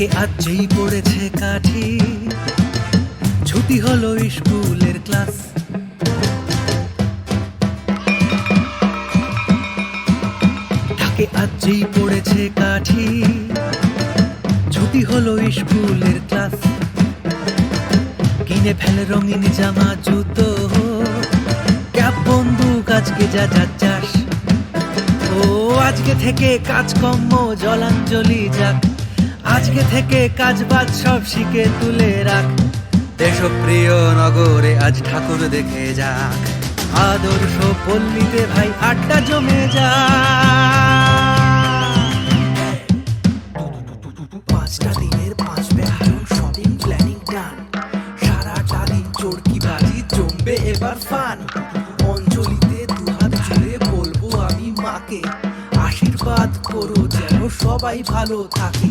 ঢাকে আজ যেই পড়েছে কাঠি। ছুটি হলো স্কুলের ক্লাস। ঢাকে আজ যেই পড়েছে কাঠি। ছুটি হলো স্কুলের ক্লাস। কিনে ফেলে রঙিন জামা, জুতো। ক্যাব বন্দুক, আজকে যা যা চাস। ও, আজকে থেকে কাজকর্ম, জলাঞ্জলি যাক। আজকে থেকে কাজ বাজ সব শিখে তুলে রাখ। দেশপ্রিয় নগরে আজ ঠাকুর দেখে যাক। আদর্শ পল্লীতে ভাই আড্ডা জমে যা পাঁচটা দিনের পাঁচ ব্যঞ্জন শপিং প্ল্যানিং ডান সারাটা দিন চরকি, বাজি জমবে এবার ফান অঞ্জলিতে দুহাত জুড়ে বলব আমি মাকে। আশীর্বাদ করো যেন সবাই ভালো থাকে।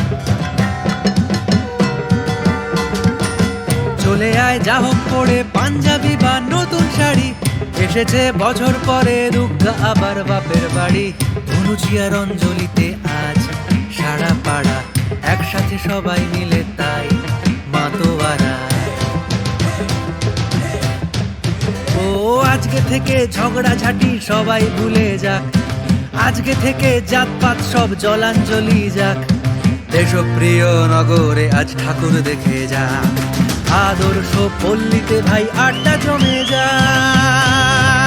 চলে আয়, যা হোক পরে পাঞ্জাবি বা নতুন শাড়ি। এসেছে বছর পরে দুর্গা আবার বাপের বাড়ি। ধনুচিয়ার অঞ্জলিতে আজ সারা পাড়া, একসাথে সবাই মিলে তাই ও, আজকে থেকে ঝগড়া ঝাঁটি সবাই ভুলে যাক। আজকে থেকে জাতপাত সব জলাঞ্জলি যাক। দেশপ্রিয় নগরে আজ ঠাকুর দেখে যাক। আদর্শ পল্লীতে ভাই আড্ডা জমে যাক